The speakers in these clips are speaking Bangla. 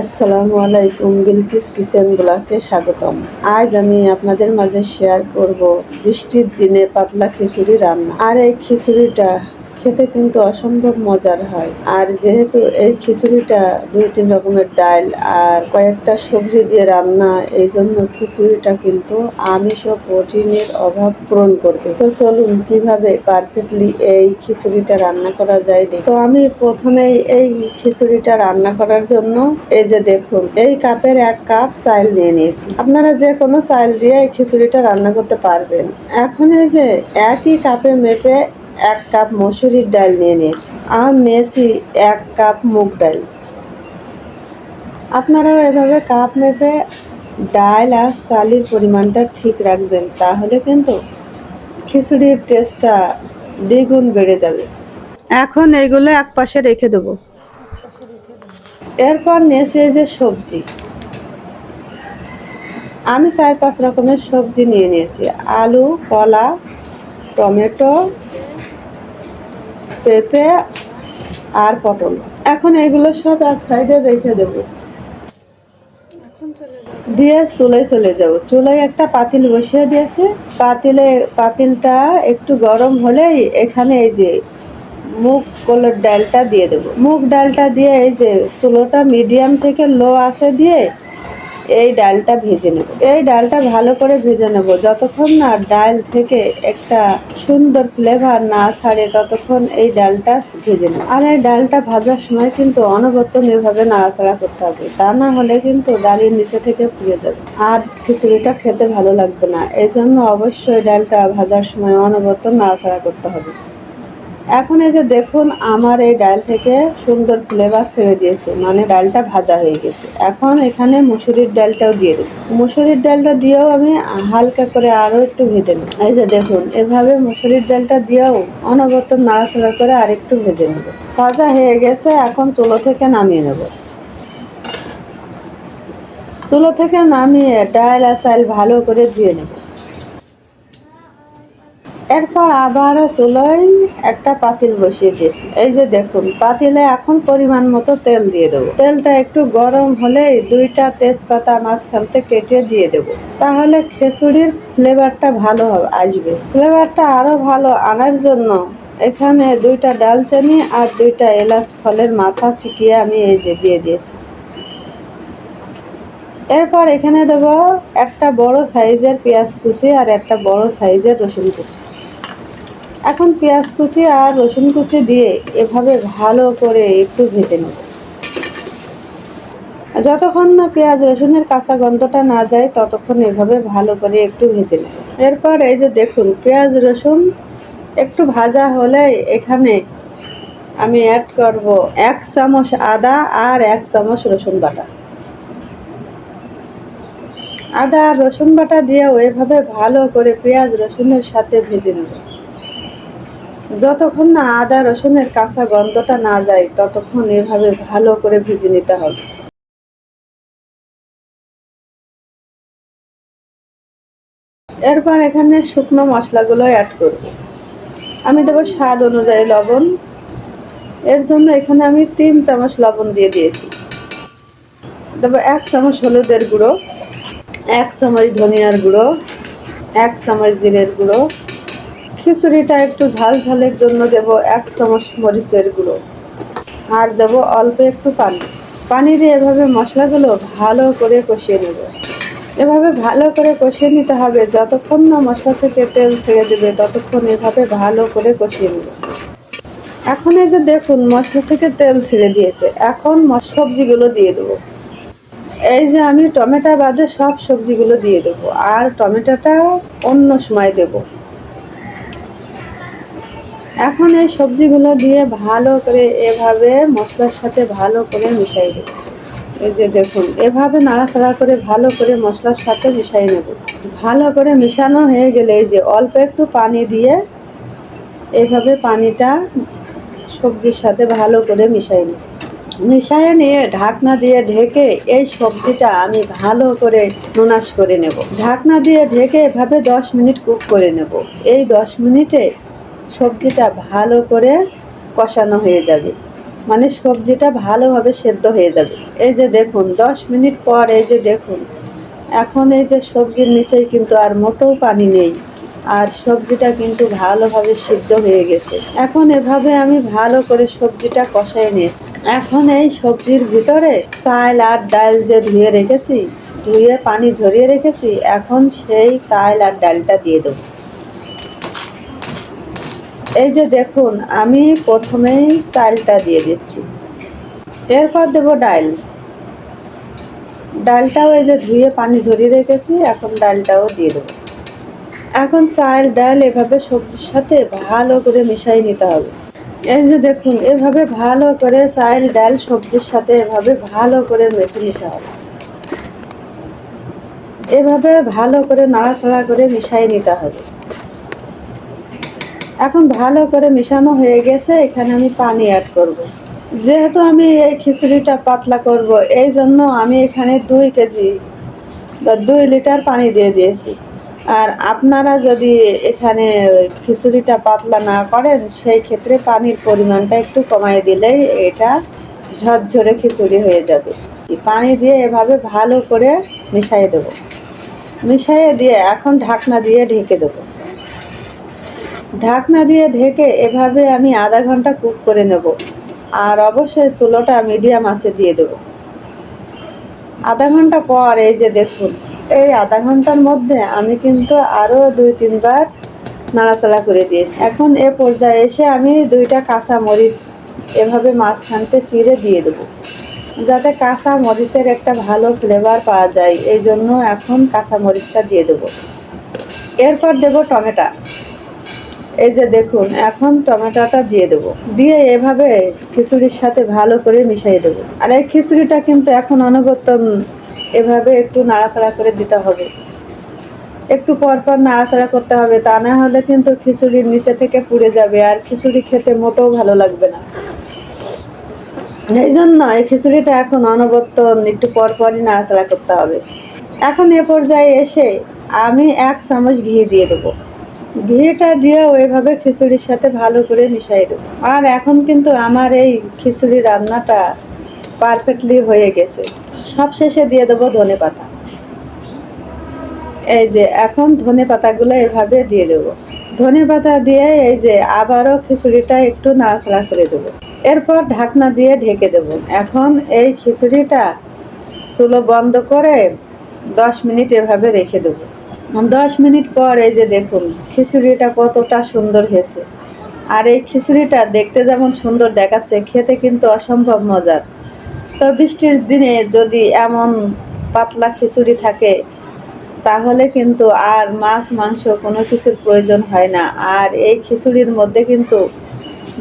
আসসালামু আলাইকুম, বিলকিস কিচেন ব্লকে স্বাগতম। আজ আমি আপনাদের মাঝে শেয়ার করব বৃষ্টির দিনে পাতলা খিচুড়ি রান্না। আর এই খিচুড়িটা খেতে কিন্তু অসম্ভব মজার হয়। আর যেহেতু এই খিচুড়িটা দুই, তিন রকমের ডাল আর কয়েকটা সবজি দিয়ে রান্না, এই জন্য খিচুড়িটা কিন্তু আমিষ ও প্রোটিনের অভাব পূরণ করবে। তো চলুন কীভাবে পারফেক্টলি এই খিচুড়িটা রান্না করা যায়। তো আমি প্রথমেই এই খিচুড়িটা রান্না করার জন্য এই যে দেখুন, এই কাপের এক কাপ চাল নিয়ে নিয়েছি। আপনারা যে কোনো চাল দিয়ে এই খিচুড়িটা রান্না করতে পারবেন। এখন এই যে একই কাপে মেপে এক কাপ মসুরির ডাল নিয়ে নিয়েছি। আর নিয়েছি এক কাপ মুগ ডাল। আপনারাও এভাবে কাপ মেপে ডাল আর চালের পরিমাণটা ঠিক রাখবেন, তাহলে কিন্তু খিচুড়ির টেস্টটা দ্বিগুণ বেড়ে যাবে। এখন এইগুলো এক পাশে রেখে দেবো। এরপর নিয়েছি এই যে সবজি। আমি চার পাঁচ রকমের সবজি নিয়ে নিয়েছি। আলু, কলা, টমেটো পেঁপে আর পটল। এখন এগুলো সব এক সাইডে রেখে দেবো। দিয়ে চুলায় চলে যাব। চুলায় একটা পাতিল বসিয়ে দিয়েছে। পাতিলে, পাতিলটা একটু গরম হলেই এখানে এই যে মুগ কলার ডালটা দিয়ে দেবো। মুগ ডালটা দিয়ে এই যে চুলোটা মিডিয়াম থেকে লো আসে দিয়ে এই ডালটা ভেজে নেব। এই ডালটা ভালো করে ভেজে নেব। যতক্ষণ না ডাল থেকে একটা সুন্দর ফ্লেভার না ছাড়ে, ততক্ষণ এই ডালটা ভেজে নেব। আর এই ডালটা ভাজার সময় কিন্তু অনবরত এভাবে নাড়াচাড়া করতে হবে। তা না হলে কিন্তু ডালের নিচে থেকে পুড়ে যাবে। আর খিচুড়িটা খেতে ভালো লাগবে না। এই জন্য অবশ্যই ডালটা ভাজার সময় অনবরত নাড়াচাড়া করতে হবে। এখন এই যে দেখুন, আমার এই ডাল থেকে সুন্দর ফ্লেভার ছেড়ে দিয়েছে। মানে ডালটা ভাজা হয়ে গেছে। এখন এখানে মুসুরির ডালটাও দিয়ে দেবো। মুসুরির ডালটা দিয়েও আমি হালকা করে আরও একটু ভেজে নেব। এই যে দেখুন, এভাবে মুসুরির ডালটা দিয়েও অনবরত নাড়াচাড়া করে আর একটু ভেজে নেব। ভাজা হয়ে গেছে, এখন চুলো থেকে নামিয়ে নেব। চুলো থেকে নামিয়ে ডাল আর চাল ভালো করে ধুয়ে নেব। এরপর আবার চুলোয় একটা পাতিল বসিয়ে দিয়েছি। এই যে দেখুন, পাতিলে এখন পরিমাণ মতো তেল দিয়ে দেবো। তেলটা একটু গরম হলেই দুইটা তেজপাতা মাঝখান থেকে কেটে দিয়ে দেব। তাহলে খিচুড়ির ফ্লেভারটা ভালো হবে, আসবে। ফ্লেভারটা আরও ভালো আনার জন্য এখানে দুইটা ডালচিনি আর দুইটা এলাচ ফলের মাথা ছিকিয়ে আমি এই যে দিয়ে দিয়েছি। এরপর এখানে দেব একটা বড় সাইজের পেঁয়াজ কুচি আর একটা বড় সাইজের রসুন কুচি। এখন পেঁয়াজ কুচি আর রসুন কুচি দিয়ে এভাবে ভালো করে একটু ভেজে নেব। যতক্ষণ না পেঁয়াজ রসুনের কাঁচা গন্ধটা না যায়, ততক্ষণ এভাবে ভালো করে একটু ভেজে নেব। এরপর এই যে দেখুন, পেঁয়াজ রসুন একটু ভাজা হলে এখানে আমি অ্যাড করব এক চামচ আদা আর এক চামচ রসুন বাটা। আদা আর রসুন বাটা দিয়েও এভাবে ভালো করে পেঁয়াজ রসুনের সাথে ভেজে নেব। যতক্ষণ না আদা রসুনের কাঁচা গন্ধটা না যায়, ততক্ষণ এভাবে ভালো করে ভেজে নিতে হবে। এরপর এখানে শুকনো মশলাগুলো অ্যাড করব। আমি দেবো স্বাদ অনুযায়ী লবণ। এর জন্য এখানে আমি তিন চামচ লবণ দিয়ে দিয়েছি। দেবো এক চামচ হলুদের গুঁড়ো, এক চামচ ধনিয়ার গুঁড়ো, এক চামচ জিরের গুঁড়ো খিচুড়িটা একটু ঝাল ঝালের জন্য দেব এক চামচ মরিচের গুঁড়ো। আর দেব অল্প একটু পানি। পানি দিয়ে এভাবে মশলাগুলো ভালো করে কষিয়ে নেব। এভাবে ভালো করে কষিয়ে নিতে হবে। যতক্ষণ না মশলা থেকে তেল ছেড়ে দেবে, ততক্ষণ এভাবে ভালো করে কষিয়ে নেব। এখন এই যে দেখুন, মশলা থেকে তেল ছেড়ে দিয়েছে। এখন সবজিগুলো দিয়ে দেবো। এই যে আমি টমেটো বাদে সব সবজিগুলো দিয়ে দেবো। আর টমেটোটা অন্য সময় দেবো। এখন এই সবজিগুলো দিয়ে ভালো করে এভাবে মশলার সাথে ভালো করে মিশাই দেব। এই যে দেখুন, এভাবে নাড়াচাড়া করে ভালো করে মশলার সাথে মিশাই নেব। ভালো করে মিশানো হয়ে গেলে এই যে অল্প একটু পানি দিয়ে এভাবে পানিটা সবজির সাথে ভালো করে মিশাই নেব। মিশাইয়ে নিয়ে ঢাকনা দিয়ে ঢেকে এই সবজিটা আমি ভালো করে নোনাস করে নেব। ঢাকনা দিয়ে ঢেকে এভাবে দশ মিনিট কুক করে নেব। এই দশ মিনিটে সবজিটা ভালো করে কষানো হয়ে যাবে। মানে সবজিটা ভালোভাবে সেদ্ধ হয়ে যাবে। এই যে দেখুন, দশ মিনিট পর এই যে দেখুন, এখন এই যে সবজির নিচেই কিন্তু আর মোটেও পানি নেই। আর সবজিটা কিন্তু ভালোভাবে সিদ্ধ হয়ে গেছে। এখন এভাবে আমি ভালো করে সবজিটা কষাই নিয়েছি। এখন এই সবজির ভিতরে চাল আর ডাল যে ধুয়ে রেখেছি, ধুয়ে পানি ঝরিয়ে রেখেছি, এখন সেই চাল আর ডালটা দিয়ে দেবো। এই যে দেখুন, আমি প্রথমেই চালটা দিয়ে দিচ্ছি। এরপর দেবো ডাল। ডালটাও এই যে ধুয়ে পানি ঝরিয়ে রেখেছি, এখন ডালটাও দিয়ে দেবো। এখন চাল, ডাল এভাবে সবজির সাথে ভালো করে মিশাই নিতে হবে। এই যে দেখুন, এভাবে ভালো করে চাল, ডাল সবজির সাথে এভাবে ভালো করে মেখে নিতে হবে। এভাবে ভালো করে নাড়াচাড়া করে মিশাই নিতে হবে। এখন ভালো করে মেশানো হয়ে গেছে, এখানে আমি পানি অ্যাড করব। যেহেতু আমি এই খিচুড়িটা পাতলা করব, এই জন্য আমি এখানে দুই কেজি বা দুই লিটার পানি দিয়ে দিয়েছি। আর আপনারা যদি এখানে খিচুড়িটা পাতলা না করেন, সেই ক্ষেত্রে পানির পরিমাণটা একটু কমাই দিলেই এটা ঝরঝরে খিচুড়ি হয়ে যাবে। পানি দিয়ে এভাবে ভালো করে মিশিয়ে দেবো। মিশিয়ে দিয়ে এখন ঢাকনা দিয়ে ঢেকে দেবো। ঢাকনা দিয়ে ঢেকে এভাবে আমি আধা ঘণ্টা কুক করে নেব। আর অবশ্যই চুলোটা মিডিয়াম আছে দিয়ে দেবো। আধা ঘণ্টা পর এই যে দেখুন, এই আধা ঘণ্টার মধ্যে আমি কিন্তু আরও দুই, তিনবার নাড়াচাড়া করে দিয়েছি। এখন এ পর্যায়ে এসে আমি দুইটা কাঁচা মরিচ এভাবে মাঝখানতে চিড়ে দিয়ে দেবো, যাতে কাঁচা মরিচের একটা ভালো ফ্লেভার পাওয়া যায়। এই জন্য এখন কাঁচা মরিচটা দিয়ে দেবো। এরপর দেবো টমেটো। এই যে দেখুন, এখন টমেটোটা দিয়ে দেবো। দিয়ে এভাবে খিচুড়ির সাথে ভালো করে মিশিয়ে দেবো। আর এই খিচুড়িটা কিন্তু এখন অনবরত এভাবে একটু নাড়াচাড়া করে দিতে হবে। একটু পর পর নাড়াচাড়া করতে হবে, তা না হলে কিন্তু খিচুড়ির নিচে থেকে পুড়ে যাবে আর খিচুড়ি খেতে মোটেও ভালো লাগবে না। এই জন্য এই খিচুড়িটা এখন অনবরত একটু পর পরই নাড়াচাড়া করতে হবে। এখন এ পর্যায়ে এসে আমি এক চামচ ঘি দিয়ে দেবো। ঘিটা দিয়ে ওইভাবে খিচুড়ির সাথে ভালো করে মিশাই দেবো। আর এখন কিন্তু আমার এই খিচুড়ি রান্নাটা পারফেক্টলি হয়ে গেছে। সব শেষে দিয়ে দেবো ধনে পাতা। এই যে এখন ধনে পাতাগুলো এভাবে দিয়ে দেবো। ধনে পাতা দিয়ে এই যে আবারও খিচুড়িটা একটু নাড়াচাড়া করে দেবো। এরপর ঢাকনা দিয়ে ঢেকে দেবো। এখন এই খিচুড়িটা চুলো বন্ধ করে দশ মিনিট এভাবে রেখে দেবো। দশ মিনিট পর এই যে দেখুন, খিচুড়িটা কতটা সুন্দর হয়েছে। আর এই খিচুড়িটা দেখতে যেমন সুন্দর দেখাচ্ছে, খেতে কিন্তু অসম্ভব মজার। তো বৃষ্টির দিনে যদি এমন পাতলা খিচুড়ি থাকে, তাহলে কিন্তু আর মাছ, মাংস কোনো কিছুর প্রয়োজন হয় না। আর এই খিচুড়ির মধ্যে কিন্তু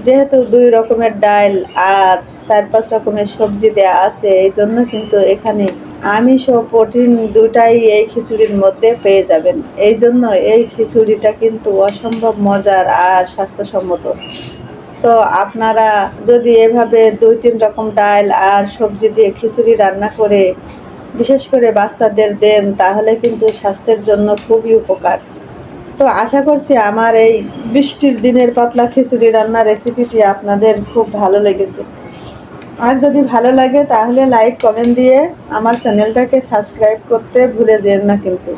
যেহেতু দুই রকমের ডাল আর চার পাঁচ রকমের সবজি দেওয়া আছে, এই জন্য কিন্তু এখানে আমিষ ও প্রোটিন দুটাই এই খিচুড়ির মধ্যে পেয়ে যাবেন। এই জন্য এই খিচুড়িটা কিন্তু অসম্ভব মজার আর স্বাস্থ্যসম্মত। তো আপনারা যদি এভাবে দুই, তিন রকম ডাল আর সবজি দিয়ে খিচুড়ি রান্না করে, বিশেষ করে বাচ্চাদের দেন, তাহলে কিন্তু স্বাস্থ্যের জন্য খুবই উপকার। তো আশা করছি আমার এই বৃষ্টির দিনের পাতলা খিচুড়ি রান্নার রেসিপিটি আপনাদের খুব ভালো লেগেছে। আর যদি ভালো লাগে, তাহলে লাইক কমেন্ট দিয়ে আমার চ্যানেলটাকে সাবস্ক্রাইব করতে ভুলে যেন না কিন্তু।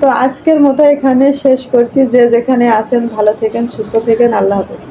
তো আজকের মতো এখানে শেষ করছি। যে যেখানে আছেন, ভালো থেকেন, সুস্থ থেকেন, আল্লাহ হাফেজ।